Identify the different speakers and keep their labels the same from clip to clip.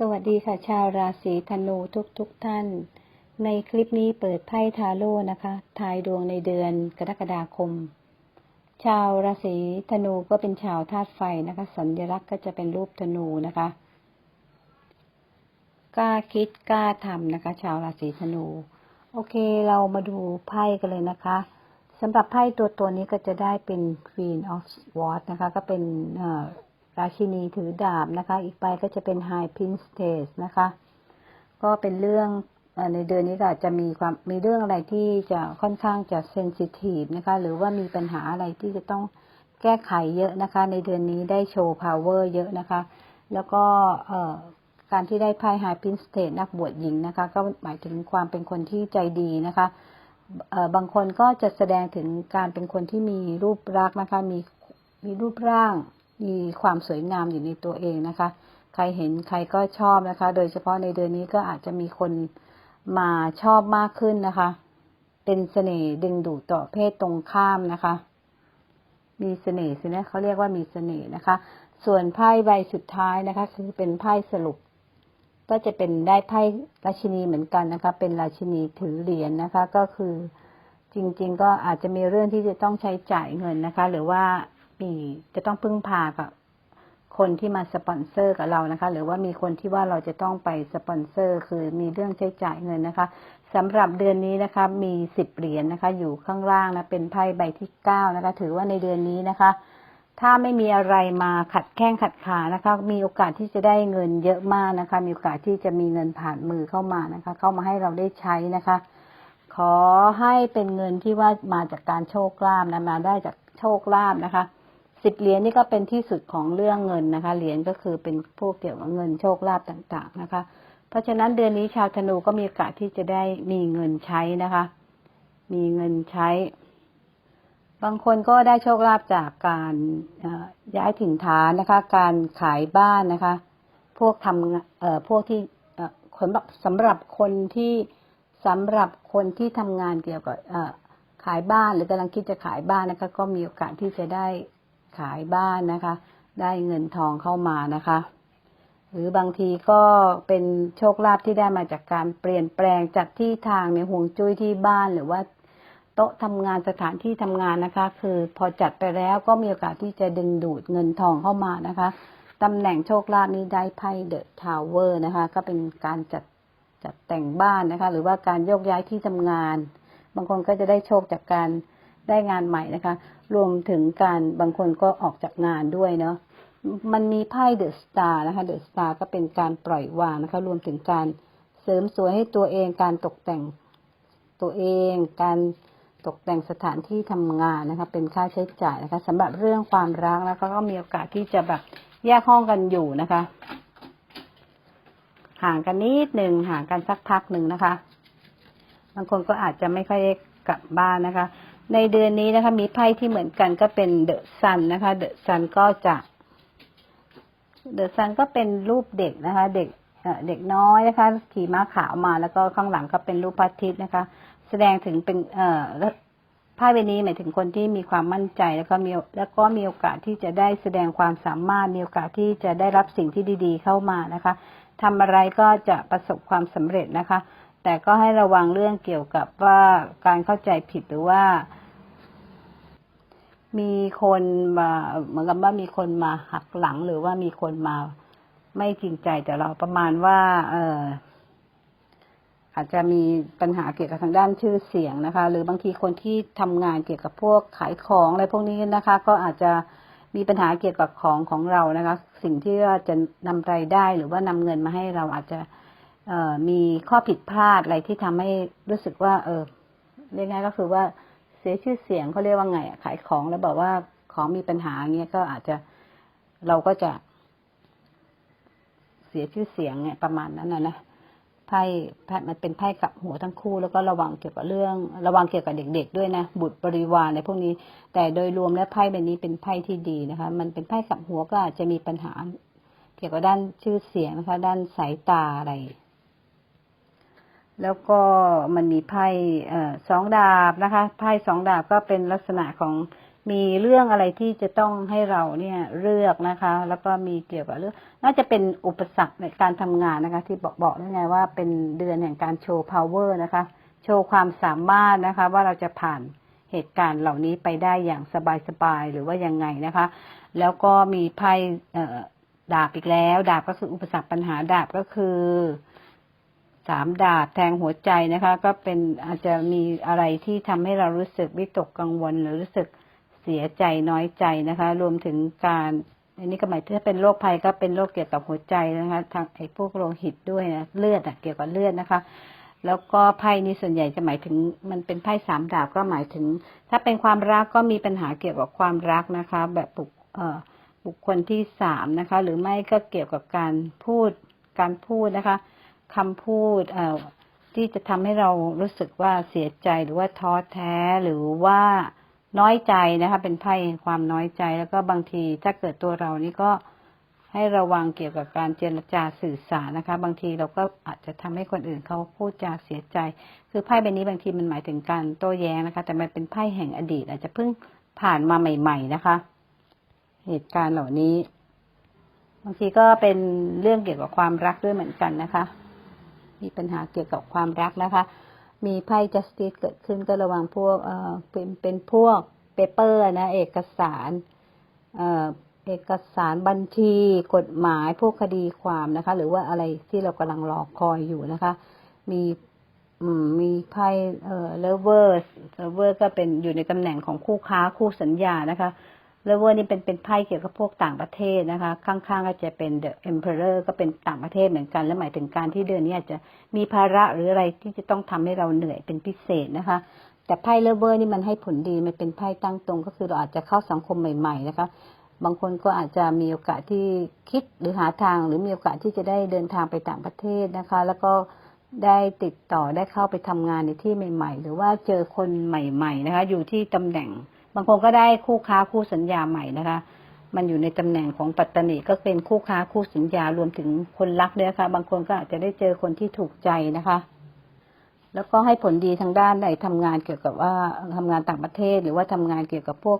Speaker 1: สวัสดีค่ะชาวราศีธนูทุกทุกๆท่าน ในคลิปนี้เปิดไพ่ทาโร่นะคะ ทายดวงในเดือนกรกฎาคม ชาวราศีธนูก็เป็นชาวธาตุไฟนะคะ สัญลักษณ์ก็จะเป็นรูปธนูนะคะ กล้าคิดกล้าทำนะคะ ชาวราศีธนู โอเคเรามาดูไพ่กันเลยนะคะสำหรับไพ่ตัวตัวนี้ก็จะได้เป็น Queen of Swords นะคะ ก็เป็นเอ่อ ราชินีถือดาบนะคะ อีกใบก็จะเป็น High Priestess นะคะ ก็เป็นเรื่องในเดือนนี้ก็อาจจะมีความมีเรื่องอะไรที่จะค่อนข้างจะเซนซิทีฟนะคะ หรือว่ามีปัญหาอะไรที่จะต้องแก้ไขเยอะนะคะ ในเดือนนี้ได้โชว์ power เยอะนะคะ แล้วก็การที่ได้ไพ่ High Priestess นักบวชหญิงนะคะ ก็หมายถึงความเป็นคนที่ใจดีนะคะบางคนก็จะแสดงถึงการเป็นคนที่มีรูปรักนะคะ มีมีรูปร่าง มีความสวยงามอยู่ในตัวเองนะคะ ใครเห็นใครก็ชอบนะคะ โดยเฉพาะในเดือนนี้ก็อาจจะมีคนมาชอบมากขึ้นนะคะ เป็นเสน่ห์ดึงดูดต่อเพศตรงข้ามนะคะ มีเสน่ห์สินะเขาเรียกว่ามีเสน่ห์นะคะ ส่วนไพ่ใบสุดท้ายนะคะ คือเป็นไพ่สรุป ก็จะเป็นได้ไพ่ราชินีเหมือนกันนะคะ เป็นราชินีถือเหรียญนะคะ ก็คือจริง ๆ ก็อาจจะมีเรื่องที่จะต้องใช้จ่ายเงินนะคะ หรือว่า มีจะต้องพึ่งพากับคนที่มาสปอนเซอร์กับเรานะคะ หรือว่ามีคนที่ว่าเราจะต้องไปสปอนเซอร์ คือมีเรื่องใช้จ่ายเงินนะคะสำหรับเดือนนี้นะคะ มีสิบเหรียญนะคะ อยู่ข้างล่างนะเป็นไพ่ใบที่เก้านะคะ ถือว่าในเดือนนี้นะคะ ถ้าไม่มีอะไรมาขัดแข้งขัดขานะคะ มีโอกาสที่จะได้เงินเยอะมากนะคะ มีโอกาสที่จะมีเงินผ่านมือเข้ามานะคะ เข้ามาให้เราได้ใช้นะคะ ขอให้เป็นเงินที่ว่ามาจากการโชคลาภนะมาได้จากโชคลาภนะคะ สิบเหรียญนี่ก็เป็นที่สุดของเรื่องเงินนะคะ เหรียญก็คือเป็นพวกเกี่ยวกับเงินโชคลาภต่างๆนะคะ เพราะฉะนั้นเดือนนี้ชาวธนูก็มีโอกาสที่จะได้มีเงินใช้นะคะ มีเงินใช้ บางคนก็ได้โชคลาภจากการย้ายถิ่นฐานนะคะ การขายบ้านนะคะ พวกทำเอ่อพวกที่เอ่อคนสำหรับคนที่สำหรับคนที่ทำงานเกี่ยวกับเอ่อขายบ้านหรือกำลังคิดจะขายบ้านนะคะ ก็มีโอกาสที่จะได้ ขายบ้านนะคะ ได้เงินทองเข้ามานะคะ หรือบางทีก็เป็นโชคลาภที่ได้มาจากการเปลี่ยนแปลงจัดที่ทางในห่วงจุ้ยที่บ้านหรือว่าโต๊ะทำงานสถานที่ทำงานนะคะ คือพอจัดไปแล้วก็มีโอกาสที่จะดึงดูดเงินทองเข้ามานะคะตำแหน่งโชคลาภนี้ได้ไพ่เดอะทาวเวอร์นะคะ ก็เป็นการจัดจัดแต่งบ้านนะคะ หรือว่าการโยกย้ายที่ทำงาน บางคนก็จะได้โชคจากการได้งานใหม่นะคะ รวมถึงการบางคนก็ออกจากงานด้วยเนาะมันมีไพ่เดอะสตาร์นะคะเดอะสตาร์ก็เป็นการปล่อยวางนะคะ รวมถึงการเสริมสวยให้ตัวเอง การตกแต่งตัวเอง การตกแต่งสถานที่ทำงานนะคะ เป็นค่าใช้จ่ายนะคะสำหรับเรื่องความรักแล้วก็มีโอกาสที่จะแบบแยกห้องกันอยู่นะคะ ห่างกันนิดหนึ่งห่างกันสักพักหนึ่งนะคะ บางคนก็อาจจะไม่ค่อยได้กลับบ้านนะคะ ในเดือนนี้นะคะ มีไพ่ที่เหมือนกันก็เป็นเดอะซันนะคะ เดอะซันก็จะเดอะซันก็เป็นรูปเด็กนะคะ เด็กเด็กน้อยนะคะ ขี่ม้าขาวมาแล้วก็ข้างหลังก็เป็นรูปพระอาทิตย์นะคะ แสดงถึงเป็นเอ่อแล้วไพ่ใบนี้หมายถึงคนที่มีความมั่นใจแล้วก็มีแล้วก็มีโอกาสที่จะได้แสดงความสามารถมีโอกาสที่จะได้รับสิ่งที่ดี ๆ เข้ามานะคะทำอะไรก็จะประสบความสำเร็จนะคะ แต่ก็ให้ระวังเรื่องเกี่ยวกับว่าการเข้าใจผิดหรือว่า มีคนมาเหมือนกับว่ามีคนมาหักหลังหรือว่ามีคนมาไม่จริงใจแต่เราประมาณว่า เอออาจจะมีปัญหาเกี่ยวกับทางด้านชื่อเสียงนะคะ หรือบางทีคนที่ทำงานเกี่ยวกับพวกขายของอะไรพวกนี้นะคะ ก็อาจจะมีปัญหาเกี่ยวกับของของเรานะคะ สิ่งที่ว่าจะนำรายได้หรือว่านำเงินมาให้เราอาจจะ มีข้อผิดพลาดอะไรที่ทำให้รู้สึกว่า เออเรียกง่ายก็คือว่าเสียชื่อเสียงเขาเรียกว่าไงขายของแล้วบอกว่าของมีปัญหาเงี้ยก็อาจจะเราก็จะ เสียชื่อเสียงเนี่ยประมาณนั้นนะนะไพ่ไพ่มันเป็นไพ่กับหัวทั้งคู่แล้วก็ระวังเกี่ยวกับเรื่อง ระวังเกี่ยวกับเด็ก ๆ ด้วยนะบุตรบริวารในพวกนี้ แต่โดยรวมแล้วไพ่ใบนี้เป็นไพ่ที่ดีนะคะ มันเป็นไพ่กับหัวก็อาจจะมีปัญหา เกี่ยวกับด้านชื่อเสียงนะคะ ด้านสายตาอะไร แล้วก็มันมีไพ่สองดาบนะคะ ไพ่สองดาบก็เป็นลักษณะของมีเรื่องอะไรที่จะต้องให้เราเนี่ยเลือกนะคะ แล้วก็มีเกี่ยวกับเรื่องน่าจะเป็นอุปสรรคในการทำงานนะคะ ที่บอกบอกได้ไงว่าเป็นเดือนแห่งการโชว์ power นะคะ โชว์ความสามารถนะคะ ว่าเราจะผ่านเหตุการณ์เหล่านี้ไปได้อย่างสบายๆหรือว่ายังไงนะคะ แล้วก็มีไพ่ดาบอีกแล้ว ดาบก็คืออุปสรรคปัญหาดาบก็คือ สามดาบแทงหัวใจนะคะ ก็เป็นอาจจะมีอะไรที่ทำให้เรารู้สึกวิตกกังวล หรือรู้สึกเสียใจน้อยใจนะคะ รวมถึงการอันนี้ก็หมายถึงถ้าเป็นโรคภัยก็เป็นโรคเกี่ยวกับหัวใจนะคะทางไอ้พวกโลหิตด้วยนะเลือดอะเกี่ยวกับเลือดนะคะ แล้วก็ไพ่นี้ส่วนใหญ่จะหมายถึงมันเป็นไพ่สามดาบก็หมายถึง ถ้าเป็นความรักก็มีปัญหาเกี่ยวกับความรักนะคะ แบบบุคเอ่อบุคคลที่สามนะคะ หรือไม่ก็เกี่ยวกับการพูดการพูดนะคะ คำพูดที่จะทำให้เรารู้สึกว่าเสียใจหรือว่าท้อแท้หรือว่าน้อยใจนะคะ เป็นไพ่ความน้อยใจแล้วก็บางทีถ้าเกิดตัวเรานี่ก็ให้ระวังเกี่ยวกับการเจรจาสื่อสารนะคะ บางทีเราก็อาจจะทำให้คนอื่นเขาพูดจาเสียใจ คือไพ่ใบนี้บางทีมันหมายถึงการโต้แย้งนะคะ แต่มันเป็นไพ่แห่งอดีต อาจจะเพิ่งผ่านมาใหม่ ๆนะคะ เหตุการณ์เหล่านี้ บางทีก็เป็นเรื่องเกี่ยวกับความรักด้วยเหมือนกันนะคะ มีปัญหาเกี่ยวกับความรักนะคะ มีไพ่ justice เกิดขึ้นก็ระวังพวกเอ่อเป็นเป็นพวกเปเปอร์นะเอกสารเอ่อเอกสารบัญชี กฎหมายพวกคดีความนะคะ หรือว่าอะไรที่เรากำลังรอคอยอยู่นะคะ มีมมีไพ่เอ่อเลเวอร์เลเวอร์ก็เป็นอยู่ในตำแหน่งของคู่ค้าคู่สัญญานะคะ เลเวอร์นี่เป็นเป็นไพ่เกี่ยวกับพวกต่างประเทศนะคะ ข้างๆก็จะเป็น The Emperor ก็เป็นต่างประเทศเหมือนกัน และหมายถึงการที่เดือนนี้อาจจะมีภาระหรืออะไรที่จะต้องทำให้เราเหนื่อยเป็นพิเศษนะคะ แต่ไพ่เลเวอร์นี่มันให้ผลดีมันเป็นไพ่ตั้งตรง ก็คือเราอาจจะเข้าสังคมใหม่ ๆ นะคะ บางคนก็อาจจะมีโอกาสที่คิดหรือหาทาง หรือมีโอกาสที่จะได้เดินทางไปต่างประเทศนะคะ แล้วก็ได้ติดต่อได้เข้าไปทำงานในที่ใหม่ ๆ หรือว่าเจอคนใหม่ ๆ นะคะ อยู่ที่ตำแหน่ง บางคนก็ได้คู่ค้าคู่สัญญาใหม่นะคะ มันอยู่ในตำแหน่งของปัตตานีก็เป็นคู่ค้าคู่สัญญารวมถึงคนรักด้วยนะคะบางคนก็อาจจะได้เจอคนที่ถูกใจนะคะ แล้วก็ให้ผลดีทางด้านใดทำงานเกี่ยวกับว่าทำงานต่างประเทศ หรือว่าทำงานเกี่ยวกับพวก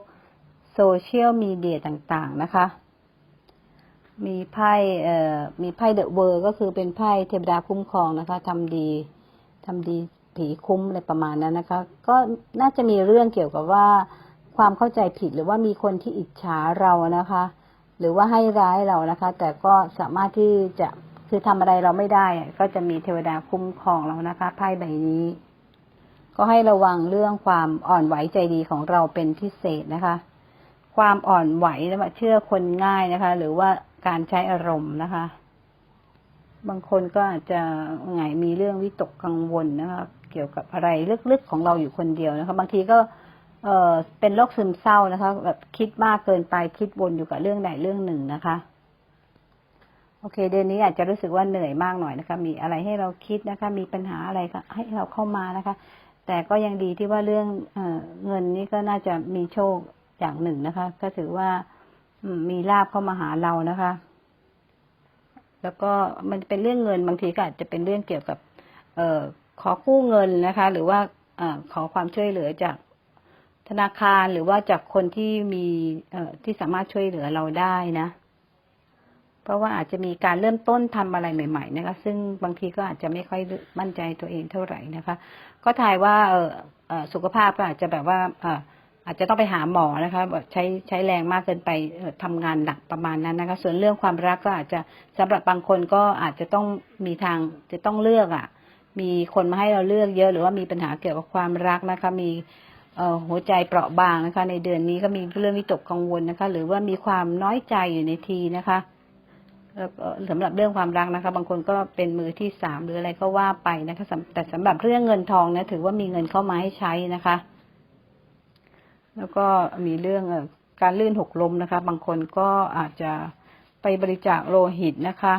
Speaker 1: โซเชียลมีเดียต่างๆนะคะ มีไพ่เอ่อมีไพ่เดอะเวอร์ก็คือเป็นไพ่เทวดาคุ้มครองนะคะทำดีทำดีผีคุ้มอะไรประมาณนั้นนะคะ ก็น่าจะมีเรื่องเกี่ยวกับว่า ความเข้าใจผิดหรือว่ามีคนที่อิจฉาเรานะคะ หรือว่าให้ร้ายเรานะคะ แต่ก็สามารถที่จะคือทำอะไรเราไม่ได้ ก็จะมีเทวดาคุ้มครองเรานะคะไพ่ใบนี้ ก็ให้ระวังเรื่องความอ่อนไหวใจดีของเราเป็นพิเศษนะคะ ความอ่อนไหวและเชื่อคนง่ายนะคะ หรือว่าการใช้อารมณ์นะคะ บางคนก็อาจจะไงมีเรื่องวิตกกังวลนะคะ เกี่ยวกับอะไรลึกๆของเราอยู่คนเดียวนะคะ บางทีก็ เออเป็นโรคซึมเศร้านะคะ แบบคิดมากเกินไปคิดวนอยู่กับเรื่องใดเรื่องหนึ่งนะคะ โอเค เดือนนี้อาจจะรู้สึกว่าเหนื่อยมากหน่อยนะคะ มีอะไรให้เราคิดนะคะ มีปัญหาอะไรก็ให้เราเข้ามานะคะ แต่ก็ยังดีที่ว่าเรื่องเออเงินนี่ก็น่าจะมีโชคอย่างหนึ่งนะคะ ก็ถือว่ามีลาบเข้ามาหาเรานะคะ แล้วก็มันเป็นเรื่องเงินบางทีก็อาจจะเป็นเรื่องเกี่ยวกับ เออขอกู้เงินนะคะ หรือว่าออขอความช่วยเหลือจาก ธนาคารหรือว่าจากคนที่มีเอ่อที่สามารถช่วยเหลือเราได้นะ เพราะว่าอาจจะมีการเริ่มต้นทำอะไรใหม่ ๆ นะคะ ซึ่งบางทีก็อาจจะไม่ค่อยมั่นใจตัวเองเท่าไหร่นะคะ ก็ทายว่าเออเอ่อสุขภาพก็อาจจะแบบว่าเอ่ออาจจะต้องไปหาหมอนะคะใช้ใช้แรงมากเกินไปเอ่อทำงานหนักประมาณนั้นนะคะ ส่วนเรื่องความรักก็อาจจะสำหรับบางคนก็อาจจะต้องมีทางจะต้องเลือกอะ มีคนมาให้เราเลือกเยอะ หรือว่ามีปัญหาเกี่ยวกับความรักนะคะ มี หัวใจเปราะบางนะคะ ในเดือนนี้ก็มีเรื่องวิตกกังวลนะคะ หรือว่ามีความน้อยใจอยู่ในทีนะคะแล้วก็สำหรับเรื่องความรักนะคะ บางคนก็เป็นมือที่สามหรืออะไรก็ว่าไปนะคะแต่สำหรับเรื่องเงินทองนะถือว่ามีเงินเข้ามาให้ใช้นะคะ แล้วก็มีเรื่องการลื่นหกล้มนะคะ บางคนก็อาจจะไปบริจาคโลหิตนะคะ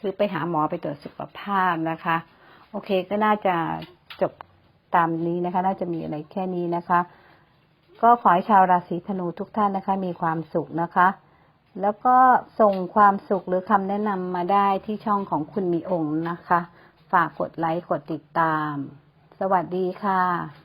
Speaker 1: คือไปหาหมอไปตรวจสุขภาพนะคะ โอเคก็น่าจะจบ ตามนี้นะคะ น่าจะมีอะไรแค่นี้นะคะ ก็ขอให้ชาวราศีธนูทุกท่านนะคะ มีความสุขนะคะ แล้วก็ส่งความสุขหรือคำแนะนำมาได้ที่ช่องของคุณมีองค์นะคะ ฝากกดไลค์กดติดตาม สวัสดีค่ะ